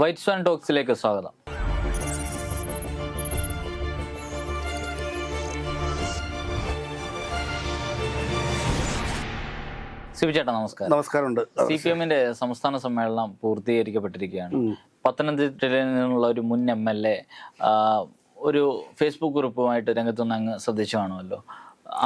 White swan ടോക്സിലേക്ക് സ്വാഗതം. സിബി ചേട്ടാ നമസ്കാരം. നമസ്കാരമുണ്ട്. സി പി എമ്മിന്റെ സംസ്ഥാന സമ്മേളനം പൂർത്തീകരിക്കപ്പെട്ടിരിക്കുകയാണ്. പത്തനംതിട്ടയിൽ നിന്നുള്ള ഒരു മുൻ എം എൽ എ ഒരു ഫേസ്ബുക്ക് ഗ്രൂപ്പുമായിട്ട് രംഗത്തുനിന്ന് അങ്ങ് ശ്രദ്ധിച്ചു കാണുമല്ലോ.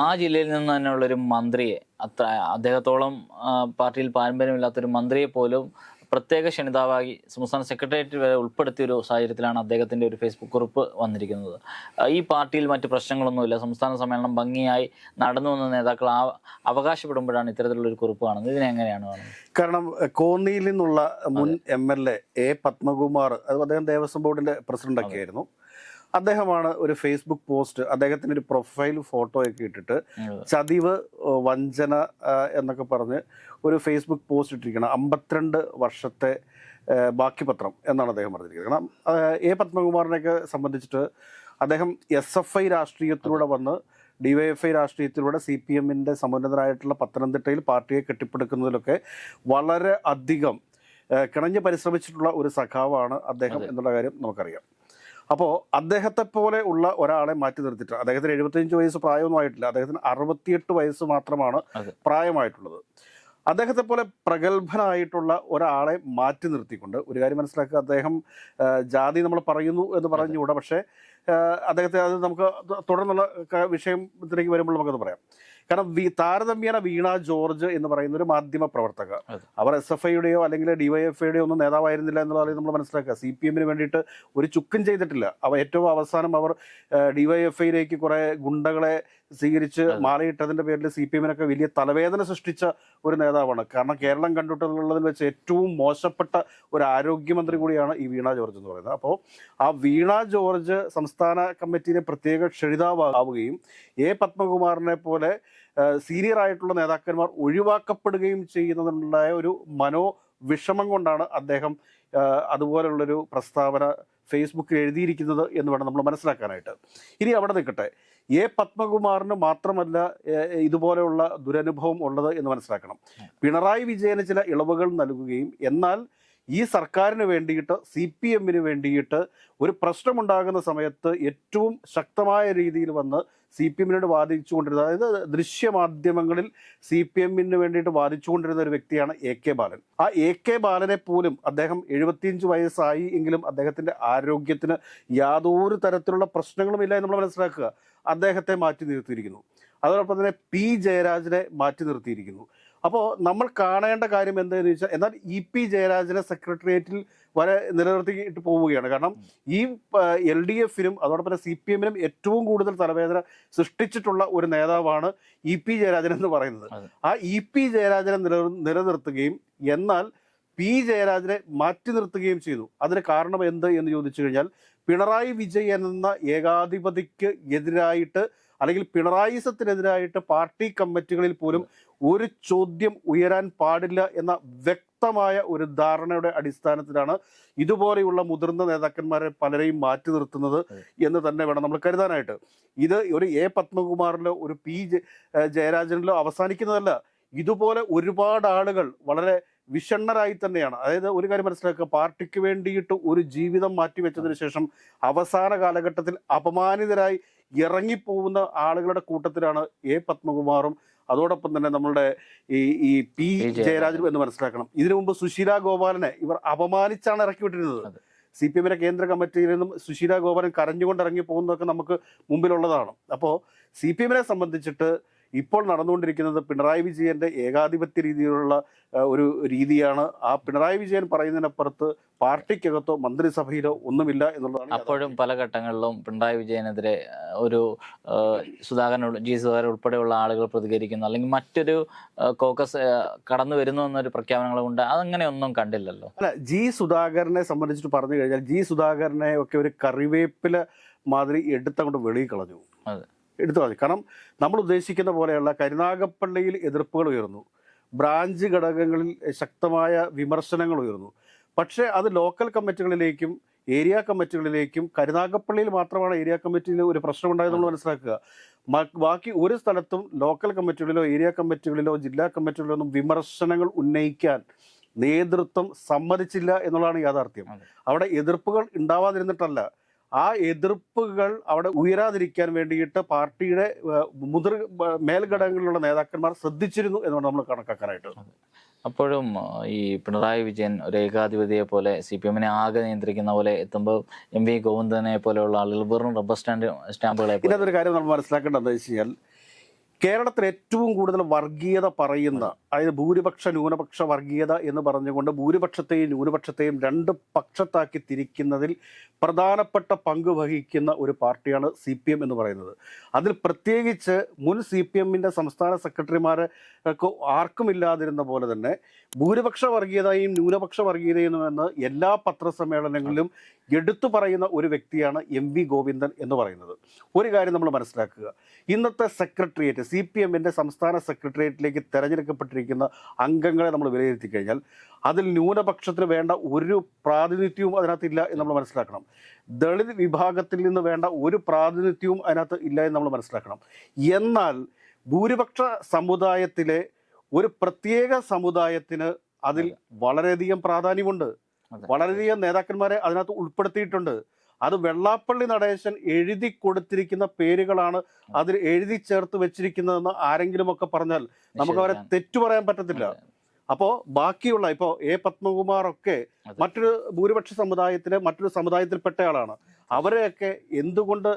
ആ ജില്ലയിൽ നിന്ന് തന്നെയുള്ള ഒരു മന്ത്രിയെ അത്ര അദ്ദേഹത്തോളം പാർട്ടിയിൽ പാർട്ടിയിൽ പാരമ്പര്യമില്ലാത്തൊരു മന്ത്രിയെ പോലും പ്രത്യേക ക്ഷണിതാവായി സംസ്ഥാന സെക്രട്ടേറിയറ്റ് വരെ ഉൾപ്പെടുത്തിയ ഒരു സാഹചര്യത്തിലാണ് അദ്ദേഹത്തിന്റെ ഒരു ഫേസ്ബുക്ക് കുറിപ്പ് വന്നിരിക്കുന്നത്. ഈ പാർട്ടിയിൽ മറ്റ് പ്രശ്നങ്ങളൊന്നുമില്ല. സംസ്ഥാന സമ്മേളനം ഭംഗിയായി നടന്നു വന്ന നേതാക്കൾ ആ- അവകാശപ്പെടുമ്പോഴാണ് ഇത്തരത്തിലുള്ള ഒരു കുറിപ്പ് കാണുന്നത്. ഇതിനെങ്ങനെയാണ് കാരണം കോന്നിയിൽ നിന്നുള്ള മുൻ M L A A Padmakumar അത് അദ്ദേഹം ദേവസ്വം ബോർഡിന്റെ പ്രസിഡന്റ് ഒക്കെ ആയിരുന്നു അദ്ദേഹമാണ് ഒരു ഫേസ്ബുക്ക് പോസ്റ്റ് അദ്ദേഹത്തിന് ഒരു പ്രൊഫൈൽ ഫോട്ടോ ഒക്കെ ഇട്ടിട്ട് ചതിവ് വഞ്ചന എന്നൊക്കെ പറഞ്ഞ് ഒരു ഫേസ്ബുക്ക് പോസ്റ്റ് ഇട്ടിരിക്കണം അമ്പത്തിരണ്ട് വർഷത്തെ ബാക്കി പത്രം എന്നാണ് അദ്ദേഹം പറഞ്ഞിരിക്കുന്നത്. കാരണം എ പത്മകുമാറിനെയൊക്കെ സംബന്ധിച്ചിട്ട് അദ്ദേഹം എസ് എഫ് ഐ രാഷ്ട്രീയത്തിലൂടെ വന്ന് ഡിവൈഎഫ്ഐ രാഷ്ട്രീയത്തിലൂടെ സി പി എമ്മിന്റെ സമുന്നതരായിട്ടുള്ള പത്തനംതിട്ടയിൽ പാർട്ടിയെ കെട്ടിപ്പടുക്കുന്നതിലൊക്കെ വളരെ അധികം കിണഞ്ഞ് പരിശ്രമിച്ചിട്ടുള്ള ഒരു സഖാവാണ് അദ്ദേഹം എന്നുള്ള കാര്യം നമുക്കറിയാം. അപ്പോൾ അദ്ദേഹത്തെ പോലെ ഉള്ള ഒരാളെ മാറ്റി നിർത്തിയിട്ട് അദ്ദേഹത്തിന് എഴുപത്തിയഞ്ച് വയസ്സ് പ്രായമൊന്നും ആയിട്ടില്ല. അദ്ദേഹത്തിന് അറുപത്തിയെട്ട് വയസ്സ് മാത്രമാണ് പ്രായമായിട്ടുള്ളത്. അദ്ദേഹത്തെ പോലെ പ്രഗത്ഭനായിട്ടുള്ള ഒരാളെ മാറ്റി നിർത്തിക്കൊണ്ട് ഒരു കാര്യം മനസ്സിലാക്കുക അദ്ദേഹം ജാതി നമ്മൾ പറയുന്നു എന്ന് പറഞ്ഞുകൂടാ. പക്ഷേ അദ്ദേഹത്തെ അത് നമുക്ക് തുടർന്നുള്ള വിഷയത്തിലേക്ക് വരുമ്പോൾ നമുക്കത് പറയാം. കാരണം വി താരതമ്യേന വീണ ജോർജ് എന്ന് പറയുന്ന ഒരു മാധ്യമ പ്രവർത്തക. അവർ എസ് എഫ് ഐയുടെയോ അല്ലെങ്കിൽ ഡിവൈഎഫ്ഐയുടെയോ ഒന്നും നേതാവായിരുന്നില്ല എന്നുള്ളത് നമ്മൾ മനസ്സിലാക്കുക. സി പി എമ്മിന് വേണ്ടിയിട്ട് ഒരു ചുക്കും ചെയ്തിട്ടില്ല. അവ ഏറ്റവും അവസാനം അവർ ഡിവൈഎഫ്ഐയിലേക്ക് കുറെ ഗുണ്ടകളെ സ്വീകരിച്ച് മാലയിട്ടതിന്റെ പേരിൽ സി പി എമ്മിനൊക്കെ വലിയ തലവേദന സൃഷ്ടിച്ച ഒരു നേതാവാണ്. കാരണം കേരളം കണ്ടിട്ടുള്ളതിൽ വെച്ച് ഏറ്റവും മോശപ്പെട്ട ഒരു ആരോഗ്യമന്ത്രി കൂടിയാണ് ഈ വീണ ജോർജ് എന്ന് പറയുന്നത്. അപ്പോൾ ആ വീണ ജോർജ് സംസ്ഥാന കമ്മിറ്റിയിലെ പ്രത്യേക ക്ഷണിതാവാവുകയും എ പത്മകുമാറിനെ പോലെ സീനിയർ ആയിട്ടുള്ള നേതാക്കന്മാർ ഒഴിവാക്കപ്പെടുകയും ചെയ്യുന്നതിനുണ്ടായ ഒരു മനോവിഷമം കൊണ്ടാണ് അദ്ദേഹം അതുപോലെയുള്ളൊരു അതുപോലുള്ളൊരു പ്രസ്താവന ഫേസ്ബുക്കിൽ എഴുതിയിരിക്കുന്നത് എന്ന് വേണം നമ്മൾ മനസ്സിലാക്കാനായിട്ട്. ഇനി അവിടെ നിൽക്കട്ടെ. എ പത്മകുമാറിന് മാത്രമല്ല ഇതുപോലെയുള്ള ദുരനുഭവം ഉള്ളത് എന്ന് മനസ്സിലാക്കണം. പിണറായി വിജയന് ചില ഇളവുകൾ നൽകുകയും എന്നാൽ ഈ സർക്കാരിന് വേണ്ടിയിട്ട് സി പി എമ്മിന് വേണ്ടിയിട്ട് ഒരു പ്രശ്നമുണ്ടാകുന്ന സമയത്ത് ഏറ്റവും ശക്തമായ രീതിയിൽ വന്ന് സി പി എമ്മിനോട് വാദിച്ചുകൊണ്ടിരുന്നത് അതായത് ദൃശ്യമാധ്യമങ്ങളിൽ സി പി എമ്മിന് വേണ്ടിയിട്ട് വാദിച്ചുകൊണ്ടിരുന്ന ഒരു വ്യക്തിയാണ് എ കെ ബാലൻ. ആ എ കെ ബാലനെ പോലും അദ്ദേഹം എഴുപത്തിയഞ്ച് വയസ്സായി എങ്കിലും അദ്ദേഹത്തിന്റെ ആരോഗ്യത്തിന് യാതൊരു തരത്തിലുള്ള പ്രശ്നങ്ങളും ഇല്ല എന്ന് നമ്മൾ മനസ്സിലാക്കുക. അദ്ദേഹത്തെ മാറ്റി നിർത്തിയിരിക്കുന്നു. അതോടൊപ്പം തന്നെ പി ജയരാജനെ മാറ്റി നിർത്തിയിരിക്കുന്നു. അപ്പോൾ നമ്മൾ കാണേണ്ട കാര്യം എന്താണെന്ന് വെച്ചാൽ എന്നാൽ ഇ പി ജയരാജനെ സെക്രട്ടേറിയറ്റിൽ വരെ നിലനിർത്തിയിട്ട് പോവുകയാണ്. കാരണം ഈ എൽ ഡി എഫിനും അതോടൊപ്പം തന്നെ സി പി എമ്മിനും ഏറ്റവും കൂടുതൽ തലവേദന സൃഷ്ടിച്ചിട്ടുള്ള ഒരു നേതാവാണ് ഇ പി ജയരാജൻ എന്ന് പറയുന്നത്. ആ ഇ പി ജയരാജനെ നില നിലനിർത്തുകയും എന്നാൽ പി ജയരാജനെ മാറ്റി നിർത്തുകയും ചെയ്തു. അതിന് കാരണം എന്ത് എന്ന് ചോദിച്ചു കഴിഞ്ഞാൽ പിണറായി വിജയൻ എന്ന ഏകാധിപതിക്ക് എതിരായിട്ട് അല്ലെങ്കിൽ പിണറായിസത്തിനെതിരായിട്ട് പാർട്ടി കമ്മിറ്റികളിൽ പോലും ഒരു ചോദ്യം ഉയരാൻ പാടില്ല എന്ന വ്യക്തമായ ഒരു ധാരണയുടെ അടിസ്ഥാനത്തിലാണ് ഇതുപോലെയുള്ള മുതിർന്ന നേതാക്കന്മാരെ പലരെയും മാറ്റി നിർത്തുന്നത് എന്ന് തന്നെ വേണം നമ്മൾ കരുതാനായിട്ട്. ഇത് ഒരു എ പത്മകുമാറിലോ ഒരു പി ജയരാജനിലോ അവസാനിക്കുന്നതല്ല. ഇതുപോലെ ഒരുപാട് ആളുകൾ വളരെ വിഷണ്ണരായി തന്നെയാണ്. അതായത് ഒരു കാര്യം മനസ്സിലാക്കുക പാർട്ടിക്ക് വേണ്ടിയിട്ട് ഒരു ജീവിതം മാറ്റിവെച്ചതിന് ശേഷം അവസാന കാലഘട്ടത്തിൽ അപമാനിതരായി ഇറങ്ങിപ്പോകുന്ന ആളുകളുടെ കൂട്ടത്തിലാണ് എ പത്മകുമാറും അതോടൊപ്പം തന്നെ നമ്മളുടെ ഈ ഈ പി. ജയരാജനും എന്ന് മനസ്സിലാക്കണം ഇതിനു മുമ്പ് സുശീല ഗോപാലനെ ഇവർ അപമാനിച്ചാണ് ഇറക്കി വിട്ടിരുന്നത്. സി പി എമ്മിന്റെ കേന്ദ്ര കമ്മിറ്റിയിൽ നിന്നും സുശീല ഗോപാലൻ കരഞ്ഞുകൊണ്ട് ഇറങ്ങി പോകുന്നതൊക്കെ നമുക്ക് മുമ്പിലുള്ളതാണ് അപ്പോൾ സി പി എമ്മിനെ സംബന്ധിച്ചിട്ട് ഇപ്പോൾ നടന്നുകൊണ്ടിരിക്കുന്നത് പിണറായി വിജയന്റെ ഏകാധിപത്യ രീതിയിലുള്ള ഒരു രീതിയാണ്. ആ പിണറായി വിജയൻ പറയുന്നതിനപ്പുറത്ത് പാർട്ടിക്കകത്തോ മന്ത്രിസഭയിലോ ഒന്നുമില്ല എന്നുള്ളതാണ് അപ്പോഴും പല ഘട്ടങ്ങളിലും പിണറായി വിജയനെതിരെ ഒരു സുധാകരൻ ജി സുധാകരൻ ഉൾപ്പെടെയുള്ള ആളുകൾ പ്രതികരിക്കുന്നു. അല്ലെങ്കിൽ മറ്റൊരു കോക്കസ് കടന്നു വരുന്നു എന്നൊരു പ്രഖ്യാപനങ്ങളുണ്ട് അതങ്ങനെയൊന്നും കണ്ടില്ലല്ലോ. അല്ല ജി സുധാകരനെ സംബന്ധിച്ചിട്ട് പറഞ്ഞു കഴിഞ്ഞാൽ ജി സുധാകരനെ ഒക്കെ ഒരു കറിവേപ്പില മാതിരി എടുത്തങ്ങോട്ട് വെളിയിൽ കളഞ്ഞു. അതെ. എടുത്തു കളഞ്ഞു. കാരണം നമ്മൾ ഉദ്ദേശിക്കുന്ന പോലെയുള്ള കരുനാഗപ്പള്ളിയിൽ എതിർപ്പുകൾ ഉയർന്നു. ബ്രാഞ്ച് ഘടകങ്ങളിൽ ശക്തമായ വിമർശനങ്ങൾ ഉയർന്നു. പക്ഷേ അത് ലോക്കൽ കമ്മിറ്റികളിലേക്കും ഏരിയ കമ്മിറ്റികളിലേക്കും കരുനാഗപ്പള്ളിയിൽ മാത്രമാണ് ഏരിയ കമ്മിറ്റിയിൽ ഒരു പ്രശ്നമുണ്ടായത് നമ്മൾ മനസ്സിലാക്കുക. ബാക്കി ഒരു സ്ഥലത്തും ലോക്കൽ കമ്മിറ്റികളിലോ ഏരിയ കമ്മിറ്റികളിലോ ജില്ലാ കമ്മിറ്റികളിലോ ഒന്നും വിമർശനങ്ങൾ ഉന്നയിക്കാൻ നേതൃത്വം സമ്മതിച്ചില്ല എന്നുള്ളതാണ് യാഥാർത്ഥ്യം. അവിടെ എതിർപ്പുകൾ ഉണ്ടാവാതിരുന്നിട്ടല്ല. ആ എതിർപ്പുകൾ അവിടെ ഉയരാതിരിക്കാൻ വേണ്ടിയിട്ട് പാർട്ടിയുടെ മുതിർ മേൽഘടകങ്ങളിലുള്ള നേതാക്കന്മാർ ശ്രദ്ധിച്ചിരുന്നു എന്നാണ് നമ്മൾ കണക്കാക്കാനായിട്ട്. അപ്പോഴും ഈ പിണറായി വിജയൻ ഒരു ഏകാധിപതിയെ പോലെ സി പി എമ്മിനെ ആകെ നിയന്ത്രിക്കുന്ന പോലെ എത്തുമ്പോൾ എം വി ഗോവിന്ദനെ പോലെയുള്ള ആളുകൾ വെറും റബ്ബർ സ്റ്റാൻഡ് സ്റ്റാമ്പുകളെ ഇതൊരു ഇതിനകത്തൊരു കാര്യം നമ്മൾ മനസ്സിലാക്കേണ്ടത് എന്താ വെച്ച് കഴിഞ്ഞാൽ കേരളത്തിൽ ഏറ്റവും കൂടുതൽ വർഗീയത പറയുന്ന അതായത് ഭൂരിപക്ഷ ന്യൂനപക്ഷ വർഗീയത എന്ന് പറഞ്ഞുകൊണ്ട് ഭൂരിപക്ഷത്തെയും ന്യൂനപക്ഷത്തെയും രണ്ട് പക്ഷത്താക്കി തിരിക്കുന്നതിൽ പ്രധാനപ്പെട്ട പങ്ക് വഹിക്കുന്ന ഒരു പാർട്ടിയാണ് സി പി എം എന്ന് പറയുന്നത്. അതിൽ പ്രത്യേകിച്ച് മുൻ സി പി എമ്മിന്റെ സംസ്ഥാന സെക്രട്ടറിമാർക്ക് ആർക്കുമില്ലാതിരുന്ന പോലെ തന്നെ ഭൂരിപക്ഷ വർഗീയതയും ന്യൂനപക്ഷ വർഗീയതയും എന്ന് എല്ലാ പത്രസമ്മേളനങ്ങളിലും എടുത്തു പറയുന്ന ഒരു വ്യക്തിയാണ് എം വി ഗോവിന്ദൻ എന്ന് പറയുന്നത്. ഒരു കാര്യം നമ്മൾ മനസ്സിലാക്കുക. ഇന്നത്തെ സെക്രട്ടേറിയറ്റ് സി പി എമ്മിന്റെ സംസ്ഥാന സെക്രട്ടേറിയറ്റിലേക്ക് തെരഞ്ഞെടുക്കപ്പെട്ടിരിക്കുന്ന അംഗങ്ങളെ നമ്മൾ വിലയിരുത്തി കഴിഞ്ഞാൽ അതിൽ ന്യൂനപക്ഷത്തിന് വേണ്ട ഒരു പ്രാതിനിധ്യവും അതിനകത്ത് ഇല്ല എന്ന് നമ്മൾ മനസ്സിലാക്കണം. ദളിത് വിഭാഗത്തിൽ നിന്ന് വേണ്ട ഒരു പ്രാതിനിധ്യവും അതിനകത്ത് ഇല്ല എന്ന് നമ്മൾ മനസ്സിലാക്കണം. എന്നാൽ ഭൂരിപക്ഷ സമുദായത്തിലെ ഒരു പ്രത്യേക സമുദായത്തിന് അതിൽ വളരെയധികം പ്രാധാന്യമുണ്ട്. വളരെയധികം നേതാക്കന്മാരെ അതിനകത്ത് ഉൾപ്പെടുത്തിയിട്ടുണ്ട്. അത് വെള്ളാപ്പള്ളി നടേശൻ എഴുതി കൊടുത്തിരിക്കുന്ന പേരുകളാണ് അതിൽ എഴുതി ചേർത്ത് വെച്ചിരിക്കുന്നതെന്ന് ആരെങ്കിലുമൊക്കെ പറഞ്ഞാൽ നമുക്ക് അവരെ തെറ്റു പറയാൻ പറ്റത്തില്ല. അപ്പോ അപ്പോൾ ബാക്കിയുള്ള ഇപ്പോ എ പത്മകുമാർ ഒക്കെ മറ്റൊരു ഭൂരിപക്ഷ സമുദായത്തിലെ മറ്റൊരു സമുദായത്തിൽപ്പെട്ട ആളാണ്. അവരെയൊക്കെ എന്തുകൊണ്ട്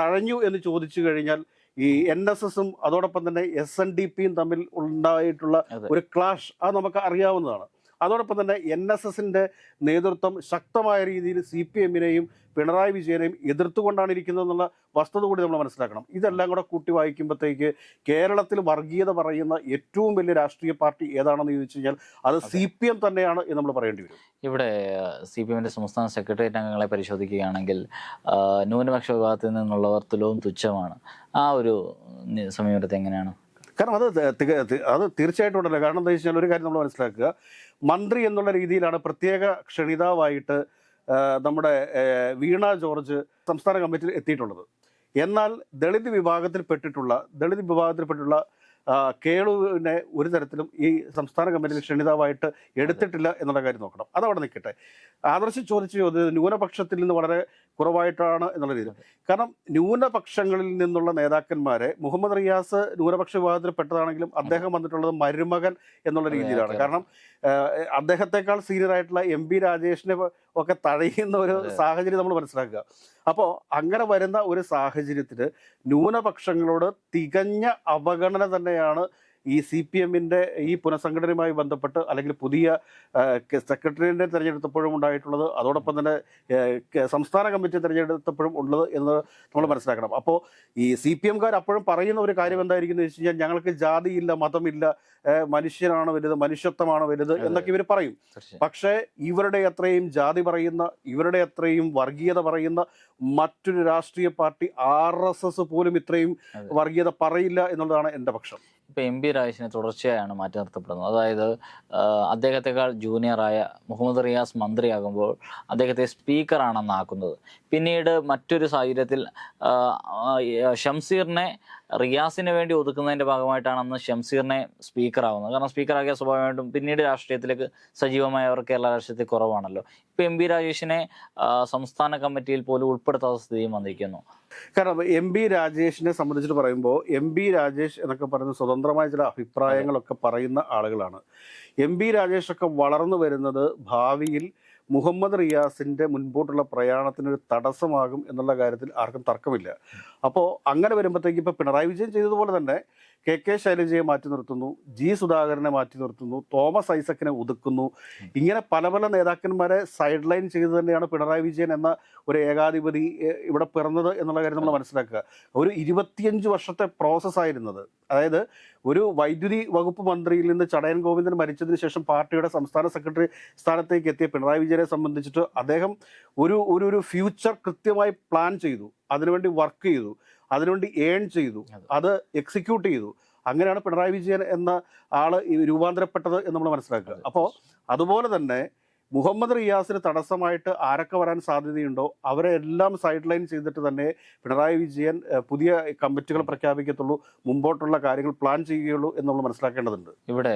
തഴഞ്ഞു എന്ന് ചോദിച്ചു കഴിഞ്ഞാൽ ഈ എൻ എസ് എസും അതോടൊപ്പം തന്നെ എസ് എൻ ഡി പിയും തമ്മിൽ ഉണ്ടായിട്ടുള്ള ഒരു ക്ലാഷ് അത് നമുക്ക് അറിയാവുന്നതാണ്. അതോടൊപ്പം തന്നെ എൻ എസ് എസിന്റെ നേതൃത്വം ശക്തമായ രീതിയിൽ സി പി എമ്മിനെയും പിണറായി വിജയനെയും എതിർത്തുകൊണ്ടാണ് ഇരിക്കുന്നത് എന്നുള്ള വസ്തുത കൂടി നമ്മൾ മനസ്സിലാക്കണം. ഇതെല്ലാം കൂടെ കൂട്ടി വായിക്കുമ്പോഴത്തേക്ക് കേരളത്തിൽ വർഗീയത പറയുന്ന ഏറ്റവും വലിയ രാഷ്ട്രീയ പാർട്ടി ഏതാണെന്ന് ചോദിച്ചു കഴിഞ്ഞാൽ അത് സി പി എം തന്നെയാണ് എന്ന് നമ്മൾ പറയേണ്ടി വരും. ഇവിടെ സി പി എമ്മിന്റെ സംസ്ഥാന സെക്രട്ടേറിയറ്റ് അംഗങ്ങളെ പരിശോധിക്കുകയാണെങ്കിൽ ന്യൂനപക്ഷ വിഭാഗത്തിൽ നിന്നുള്ളവർ തുലവും തുച്ഛമാണ്. ആ ഒരു സമീപനത്തെ എങ്ങനെയാണ്? കാരണം അത് അത് തീർച്ചയായിട്ടും ഉണ്ടല്ലോ. കാരണം എന്താ വെച്ചാൽ ഒരു കാര്യം നമ്മൾ മനസ്സിലാക്കുക. മന്ത്രി എന്നുള്ള രീതിയിലാണ് പ്രത്യേക ക്ഷണിതാവായിട്ട് നമ്മുടെ വീണ ജോർജ് സംസ്ഥാന കമ്മിറ്റിയിൽ എത്തിയിട്ടുള്ളത്. എന്നാൽ ദളിത് വിഭാഗത്തിൽപ്പെട്ടിട്ടുള്ള ദളിത് വിഭാഗത്തിൽപ്പെട്ടിട്ടുള്ള കേളുവിനെ ഒരു തരത്തിലും ഈ സംസ്ഥാന കമ്മിറ്റിയിൽ ക്ഷണിതാവായിട്ട് എടുത്തിട്ടില്ല എന്നുള്ള കാര്യം നോക്കണം. അതവിടെ നിൽക്കട്ടെ. ആദർശ ചോദിച്ച ചോദ്യം ന്യൂനപക്ഷത്തിൽ നിന്ന് വളരെ കുറവായിട്ടാണ് എന്നുള്ള രീതി കാരണം ന്യൂനപക്ഷങ്ങളിൽ നിന്നുള്ള നേതാക്കന്മാരെ മുഹമ്മദ് റിയാസ് ന്യൂനപക്ഷ വിഭാഗത്തിൽ പെട്ടതാണെങ്കിലും അദ്ദേഹം വന്നിട്ടുള്ളത് മരുമകൻ എന്നുള്ള രീതിയിലാണ്. കാരണം അദ്ദേഹത്തെക്കാൾ സീനിയർ ആയിട്ടുള്ള എം പി രാജേഷിനെ ഒക്കെ തഴയുന്ന ഒരു. സാഹചര്യം നമ്മൾ മനസ്സിലാക്കുക അപ്പോൾ അങ്ങനെ വരുന്ന ഒരു സാഹചര്യത്തിൽ ന്യൂനപക്ഷങ്ങളോട് തികഞ്ഞ അവഗണന തന്നെയാണ് ഈ സി പി എമ്മിന്റെ ഈ പുനഃസംഘടനയുമായി ബന്ധപ്പെട്ട് അല്ലെങ്കിൽ പുതിയ സെക്രട്ടറിയെ തിരഞ്ഞെടുത്തപ്പോഴും ഉണ്ടായിട്ടുള്ളത് അതോടൊപ്പം തന്നെ സംസ്ഥാന കമ്മിറ്റി തിരഞ്ഞെടുത്തപ്പോഴും ഉള്ളത് എന്ന് നമ്മൾ മനസ്സിലാക്കണം. അപ്പോൾ ഈ സി പി എംകാർ അപ്പോഴും പറയുന്ന ഒരു കാര്യം എന്തായിരിക്കും എന്ന് വെച്ച് കഴിഞ്ഞാൽ ഞങ്ങൾക്ക് ജാതിയില്ല മതമില്ല മനുഷ്യനാണ് വലുത് മനുഷ്യത്വമാണ് വലുത് എന്നൊക്കെ ഇവർ പറയും. പക്ഷേ ഇവരുടെ അത്രയും ജാതി പറയുന്ന ഇവരുടെ അത്രയും വർഗീയത പറയുന്ന മറ്റൊരു രാഷ്ട്രീയ പാർട്ടി ആർ എസ് എസ് പോലും ഇത്രയും വർഗീയത പറയില്ല എന്നുള്ളതാണ് എന്റെ പക്ഷം. ഇപ്പൊ എം പി രാജേഷിനെ തുടർച്ചയായാണ് മാറ്റി നിർത്തപ്പെടുന്നത്. അതായത് അദ്ദേഹത്തെക്കാൾ ജൂനിയറായ മുഹമ്മദ് റിയാസ് മന്ത്രിയാകുമ്പോൾ അദ്ദേഹത്തെ സ്പീക്കറാണെന്നാക്കുന്നത് പിന്നീട് മറ്റൊരു സാഹചര്യത്തിൽ ഷംസീറിനെ റിയാസിന് വേണ്ടി ഒതുക്കുന്നതിന്റെ ഭാഗമായിട്ടാണ് അന്ന് ഷംസീറിനെ സ്പീക്കറാവുന്നത്. കാരണം സ്പീക്കറാക്കിയ സ്വാഭാവികമായിട്ടും പിന്നീട് രാഷ്ട്രീയത്തിലേക്ക് സജീവമായ അവർ കേരള രാഷ്ട്രീയത്തിൽ കുറവാണല്ലോ. ഇപ്പം എം ബി രാജേഷിനെ സംസ്ഥാന കമ്മിറ്റിയിൽ പോലും ഉൾപ്പെടുത്താത്ത സ്ഥിതിയും വന്നിരിക്കുന്നു. കാരണം എം ബി രാജേഷിനെ സംബന്ധിച്ചിട്ട് പറയുമ്പോൾ എം ബി രാജേഷ് എന്നൊക്കെ പറയുന്ന സ്വതന്ത്രമായ ചില അഭിപ്രായങ്ങളൊക്കെ പറയുന്ന ആളുകളാണ്. എം ബി രാജേഷൊക്കെ വളർന്നു വരുന്നത് ഭാവിയിൽ മുഹമ്മദ് റിയാസിന്റെ മുൻപോട്ടുള്ള പ്രയാണത്തിനൊരു തടസ്സമാകും എന്നുള്ള കാര്യത്തിൽ ആർക്കും തർക്കമില്ല. അപ്പോൾ അങ്ങനെ വരുമ്പോഴത്തേക്ക് ഇപ്പോൾ പിണറായി വിജയൻ ചെയ്തതുപോലെ തന്നെ കെ കെ ശൈലജയെ മാറ്റി നിർത്തുന്നു ജി സുധാകരനെ മാറ്റി നിർത്തുന്നു തോമസ് ഐസക്കിനെ ഒതുക്കുന്നു. ഇങ്ങനെ പല പല നേതാക്കന്മാരെ സൈഡ് ലൈൻ ചെയ്ത് തന്നെയാണ് പിണറായി വിജയൻ എന്ന ഒരു ഏകാധിപതി ഇവിടെ പിറന്നത് എന്നുള്ള കാര്യം നമ്മൾ മനസ്സിലാക്കുക. ഒരു ഇരുപത്തിയഞ്ച് വർഷത്തെ പ്രോസസ് ആയിരുന്നത്. അതായത് ഒരു വൈദ്യുതി വകുപ്പ് മന്ത്രിയിൽ നിന്ന് ചടയൻ ഗോവിന്ദൻ മരിച്ചതിന് ശേഷം പാർട്ടിയുടെ സംസ്ഥാന സെക്രട്ടറി സ്ഥാനത്തേക്ക് എത്തിയ പിണറായി വിജയനെ സംബന്ധിച്ചിട്ട് അദ്ദേഹം ഒരു ഒരു ഒരു ഫ്യൂച്ചർ കൃത്യമായി പ്ലാൻ ചെയ്തു. അതിനുവേണ്ടി വർക്ക് ചെയ്തു. അതിനുവേണ്ടി ഏൺ ചെയ്തു. അത്. എക്സിക്യൂട്ട് ചെയ്തു. അങ്ങനെയാണ് പിണറായി വിജയൻ എന്ന ആൾ രൂപാന്തരപ്പെട്ടത് എന്ന് നമ്മൾ മനസ്സിലാക്കുക. അപ്പോൾ അതുപോലെ തന്നെ മുഹമ്മദ് റിയാസിന് തടസ്സമായിട്ട് ആരൊക്കെ വരാൻ സാധ്യതയുണ്ടോ അവരെ എല്ലാം സൈഡ് ലൈൻ ചെയ്തിട്ട് തന്നെ പിണറായി വിജയൻ പുതിയ കമ്മിറ്റികൾ പ്രഖ്യാപിക്കത്തുള്ളൂ മുമ്പോട്ടുള്ള കാര്യങ്ങൾ പ്ലാൻ ചെയ്യുകയുള്ളൂ എന്ന് നമ്മൾ മനസ്സിലാക്കേണ്ടതുണ്ട്. ഇവിടെ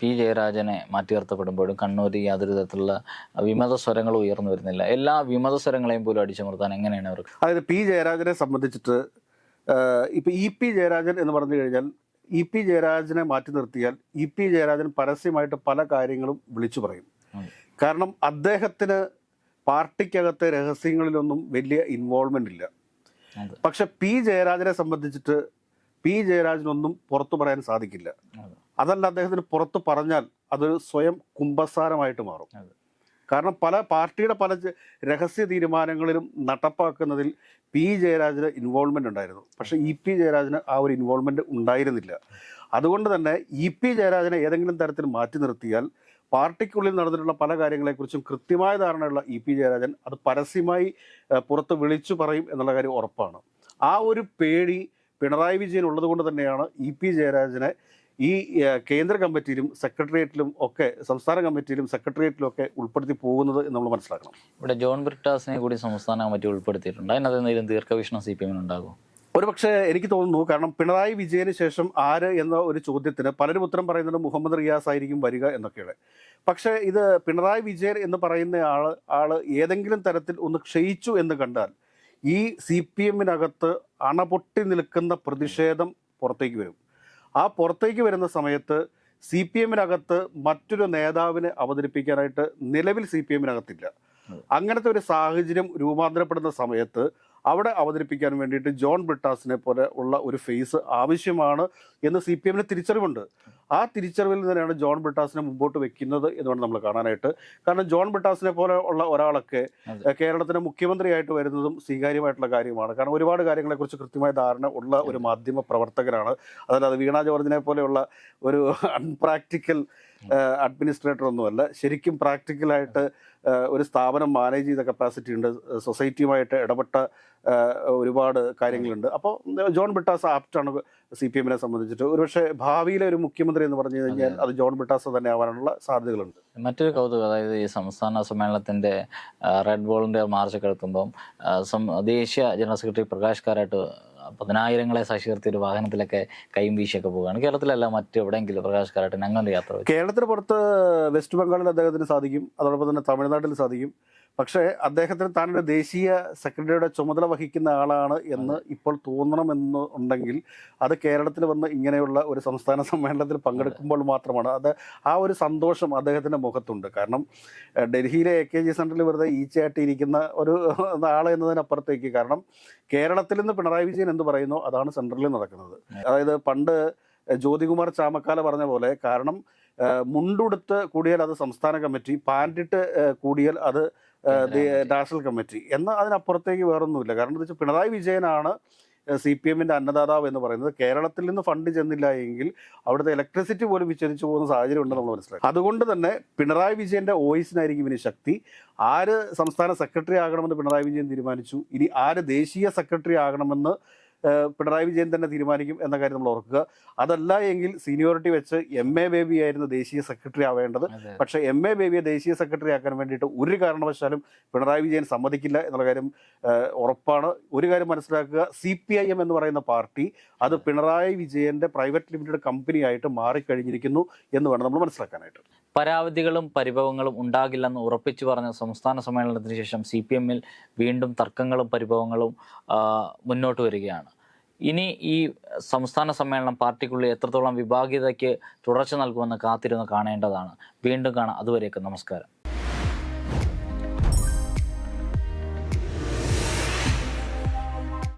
പി. ജയരാജനെ മാറ്റി നിർത്തപ്പെടുമ്പോഴും കണ്ണൂരിൽ യാതൊരു തരത്തിലുള്ള വിമത സ്വരങ്ങൾ ഉയർന്നു വരുന്നില്ല. എല്ലാ വിമത സ്വരങ്ങളെയും പോലും അടിച്ചമർത്താൻ എങ്ങനെയാണ് അവർക്ക് അതായത് പി. ജയരാജനെ സംബന്ധിച്ചിട്ട് ഇപ്പൊ ഇ. പി. ജയരാജൻ എന്ന് പറഞ്ഞു കഴിഞ്ഞാൽ ഇ. പി. ജയരാജനെ മാറ്റി നിർത്തിയാൽ ഇ. പി. ജയരാജൻ പരസ്യമായിട്ട് പല കാര്യങ്ങളും വിളിച്ചു പറയും. കാരണം അദ്ദേഹത്തിന് പാർട്ടിക്കകത്തെ രഹസ്യങ്ങളിലൊന്നും വലിയ ഇൻവോൾവ്മെന്റ് ഇല്ല. പക്ഷെ പി ജയരാജനെ സംബന്ധിച്ചിട്ട് പി ജയരാജനൊന്നും പുറത്തു പറയാൻ സാധിക്കില്ല. അതല്ല അദ്ദേഹത്തിന് പുറത്ത് പറഞ്ഞാൽ അതൊരു സ്വയം കുംഭസാരമായിട്ട് മാറും. കാരണം പല പാർട്ടിയുടെ പല രഹസ്യ തീരുമാനങ്ങളിലും നടപ്പാക്കുന്നതിൽ പി ജയരാജന് ഇൻവോൾവ്മെന്റ് ഉണ്ടായിരുന്നു. പക്ഷെ ഇ പി ജയരാജന് ആ ഒരു ഇൻവോൾവ്മെന്റ് ഉണ്ടായിരുന്നില്ല. അതുകൊണ്ട് തന്നെ ഇ പി ജയരാജനെ ഏതെങ്കിലും തരത്തിൽ മാറ്റി നിർത്തിയാൽ പാർട്ടിക്കുള്ളിൽ നടന്നിട്ടുള്ള പല കാര്യങ്ങളെക്കുറിച്ചും കൃത്യമായ ധാരണയുള്ള ഇ പി ജയരാജൻ അത് പരസ്യമായി പുറത്ത് വിളിച്ചു പറയും എന്നുള്ള കാര്യം ഉറപ്പാണ്. ആ ഒരു പേടി പിണറായി വിജയൻ ഉള്ളത് കൊണ്ട് തന്നെയാണ് ഇ പി ജയരാജനെ ഈ കേന്ദ്ര കമ്മിറ്റിയിലും സെക്രട്ടേറിയറ്റിലും ഒക്കെ സംസ്ഥാന കമ്മിറ്റിയിലും സെക്രട്ടേറിയറ്റിലും ഒക്കെ ഉൾപ്പെടുത്തി പോകുന്നത് നമ്മൾ മനസ്സിലാക്കണം. ഇവിടെ ജോൺ ബ്രിട്ടാസിനെ കൂടി സംസ്ഥാന കമ്മിറ്റി ഉൾപ്പെടുത്തിയിട്ടുണ്ട്. അതിനകത്ത് എന്തെങ്കിലും ദീർഘവീക്ഷണം സി പി എമ്മിന് ഉണ്ടാകും ഒരുപക്ഷെ എനിക്ക് തോന്നുന്നു കാരണം പിണറായി വിജയന് ശേഷം ആര് എന്ന ഒരു ചോദ്യത്തിന് പലരും ഉത്തരം പറയുന്നത് മുഹമ്മദ് റിയാസ് ആയിരിക്കും വരിക എന്നൊക്കെയാണ് പക്ഷേ ഇത് പിണറായി വിജയൻ എന്ന് പറയുന്ന ആൾ ആൾ ഏതെങ്കിലും തരത്തിൽ ഒന്ന് ക്ഷയിച്ചു എന്ന് കണ്ടാൽ ഈ സി പി എമ്മിനകത്ത് അണപൊട്ടി നിൽക്കുന്ന പ്രതിഷേധം പുറത്തേക്ക് വരും. ആ പുറത്തേക്ക് വരുന്ന സമയത്ത് സി പി എമ്മിനകത്ത് മറ്റൊരു നേതാവിനെ അവതരിപ്പിക്കാനായിട്ട് നിലവിൽ സി പി എമ്മിനകത്തില്ല. അങ്ങനത്തെ ഒരു സാഹചര്യം രൂപാന്തരപ്പെടുന്ന സമയത്ത് അവിടെ അവതരിപ്പിക്കാൻ വേണ്ടിയിട്ട് ജോൺ ബ്രിട്ടാസിനെ പോലെ ഉള്ള ഒരു ഫേസ് ആവശ്യമാണ് എന്ന് സി പി എമ്മിന് തിരിച്ചറിവുണ്ട്. ആ തിരിച്ചറിവിൽ തന്നെയാണ് ജോൺ ബ്രിട്ടാസിനെ മുമ്പോട്ട് വെക്കുന്നത് എന്ന് വേണം നമ്മൾ കാണാനായിട്ട്. കാരണം ജോൺ ബ്രിട്ടാസിനെ പോലെ ഉള്ള ഒരാളൊക്കെ കേരളത്തിന്റെ കേരളത്തിന് മുഖ്യമന്ത്രിയായിട്ട് വരുന്നതും സ്വീകാര്യമായിട്ടുള്ള കാര്യമാണ്. കാരണം ഒരുപാട് കാര്യങ്ങളെക്കുറിച്ച് കൃത്യമായ ധാരണ ഉള്ള ഒരു മാധ്യമ പ്രവർത്തകരാണ് അതല്ലാതെ വീണ ജോർജിനെ പോലെയുള്ള ഒരു അൺപ്രാക്ടിക്കൽ അഡ്മിനിസ്ട്രേറ്റർ ഒന്നുമല്ല ശരിക്കും പ്രാക്ടിക്കലായിട്ട് ഒരു സ്ഥാപനം മാനേജ് ചെയ്ത കപ്പാസിറ്റി ഉണ്ട് സൊസൈറ്റിയുമായിട്ട് ഇടപെട്ട ഒരുപാട് കാര്യങ്ങളുണ്ട്. അപ്പോൾ ജോൺ ബിട്ടാസ് ആപ്റ്റാണ് സി പി എമ്മിനെ സംബന്ധിച്ചിട്ട്. ഒരുപക്ഷെ ഭാവിയിലെ ഒരു മുഖ്യമന്ത്രി എന്ന് പറഞ്ഞു കഴിഞ്ഞാൽ അത്. ജോൺ ബിട്ടാസ് തന്നെ ആവാനുള്ള സാധ്യതകളുണ്ട്. മറ്റൊരു കൗതുകം അതായത് ഈ സംസ്ഥാന സമ്മേളനത്തിന്റെ റെഡ് വോളണ്ടിയർ മാർച്ച് എടുക്കുമ്പം ദേശീയ ജനറൽ സെക്രട്ടറി പ്രകാശ് കാരാട്ട് പതിനായിരങ്ങളെ സാക്ഷി ഒരു വാഹനത്തിലൊക്കെ കൈയും വീശിയൊക്കെ പോവുകയാണ്. കേരളത്തിലല്ല മറ്റെവിടെയെങ്കിലും പ്രകാശ് കാരാട്ടിന് അങ്ങനെ യാത്ര കേരളത്തിന് പുറത്ത് വെസ്റ്റ് ബംഗാളിൽ അദ്ദേഹത്തിന് സാധിക്കും. അതോടൊപ്പം തന്നെ തമിഴ്നാട്ടിൽ സാധിക്കും. പക്ഷേ അദ്ദേഹത്തിന് താൻ ഒരു ദേശീയ സെക്രട്ടറിയുടെ ചുമതല വഹിക്കുന്ന ആളാണ് എന്ന് ഇപ്പോൾ തോന്നണമെന്ന് ഉണ്ടെങ്കിൽ അത് കേരളത്തിൽ വന്ന് ഇങ്ങനെയുള്ള ഒരു സംസ്ഥാന സമ്മേളനത്തിൽ പങ്കെടുക്കുമ്പോൾ മാത്രമാണ്. അത് ആ ഒരു സന്തോഷം അദ്ദേഹത്തിന്റെ മുഖത്തുണ്ട്. കാരണം ഡൽഹിയിലെ എ കെ ജി സെന്ററിൽ വെറുതെ ഈച്ചയായിട്ട് ഇരിക്കുന്ന ഒരു ആൾ എന്നതിനപ്പുറത്തേക്ക് കാരണം കേരളത്തിൽ നിന്ന് പിണറായി വിജയൻ എന്ത് പറയുന്നു അതാണ് സെന്ററിൽ നടക്കുന്നത്. അതായത് പണ്ട് ജ്യോതികുമാർ ചാമക്കാല പറഞ്ഞ പോലെ കാരണം മുണ്ടുടുത്ത് കൂടിയാൽ അത് സംസ്ഥാന കമ്മിറ്റി പാന്റിട്ട് കൂടിയാൽ അത് നാഷണൽ കമ്മിറ്റി. എന്നാൽ അതിനപ്പുറത്തേക്ക് വേറൊന്നുമില്ല. കാരണം എന്താ വെച്ചാൽ പിണറായി വിജയനാണ് സി പി എമ്മിന്റെ അന്നദാതാവ് എന്ന് പറയുന്നത്. കേരളത്തിൽ നിന്ന് ഫണ്ട് ചെന്നില്ല എങ്കിൽ അവിടുത്തെ ഇലക്ട്രിസിറ്റി പോലും വിച്ഛേദിച്ചു പോകുന്ന സാഹചര്യം ഉണ്ടെന്ന് നമ്മൾ മനസ്സിലാക്കി. അതുകൊണ്ട് തന്നെ പിണറായി വിജയന്റെ വോയിസിനായിരിക്കും ഇനി ശക്തി. ആര് സംസ്ഥാന സെക്രട്ടറി ആകണമെന്ന് പിണറായി വിജയൻ തീരുമാനിച്ചു? ഇനി ആര് ദേശീയ സെക്രട്ടറി ആകണമെന്ന് പിണറായി വിജയൻ തന്നെ തീരുമാനിക്കും എന്ന കാര്യം നമ്മൾ ഓർക്കുക. അതല്ല എങ്കിൽ സീനിയോറിറ്റി വെച്ച് എം എ ബേബി ആയിരുന്നു ദേശീയ സെക്രട്ടറി ആവേണ്ടത്. പക്ഷേ എം എ ബേബിയെ ദേശീയ സെക്രട്ടറി ആക്കാൻ വേണ്ടിയിട്ട് ഒരു കാരണവശാലും പിണറായി വിജയൻ സമ്മതിക്കില്ല എന്നുള്ള കാര്യം ഉറപ്പാണ്. ഒരു കാര്യം മനസ്സിലാക്കുക സി പി ഐ എം എന്ന് പറയുന്ന പാർട്ടി അത് പിണറായി വിജയന്റെ പ്രൈവറ്റ് ലിമിറ്റഡ് കമ്പനി ആയിട്ട് മാറിക്കഴിഞ്ഞിരിക്കുന്നു എന്ന് വേണം നമ്മൾ മനസ്സിലാക്കാനായിട്ട്. പരാവധികളും പരിഭവങ്ങളും ഉണ്ടാകില്ലെന്ന് ഉറപ്പിച്ചു പറഞ്ഞ സംസ്ഥാന സമ്മേളനത്തിന് ശേഷം സി പി എമ്മിൽ വീണ്ടും തർക്കങ്ങളും പരിഭവങ്ങളും മുന്നോട്ട് വരികയാണ്. ഇനി ഈ സംസ്ഥാന സമ്മേളനം പാർട്ടിക്കുള്ളിൽ എത്രത്തോളം വിഭാഗീയതയ്ക്ക് തുടർച്ച നൽകുമെന്ന് കാത്തിരുന്ന് കാണേണ്ടതാണ്. വീണ്ടും കാണാം. അതുവരെയൊക്കെ നമസ്കാരം.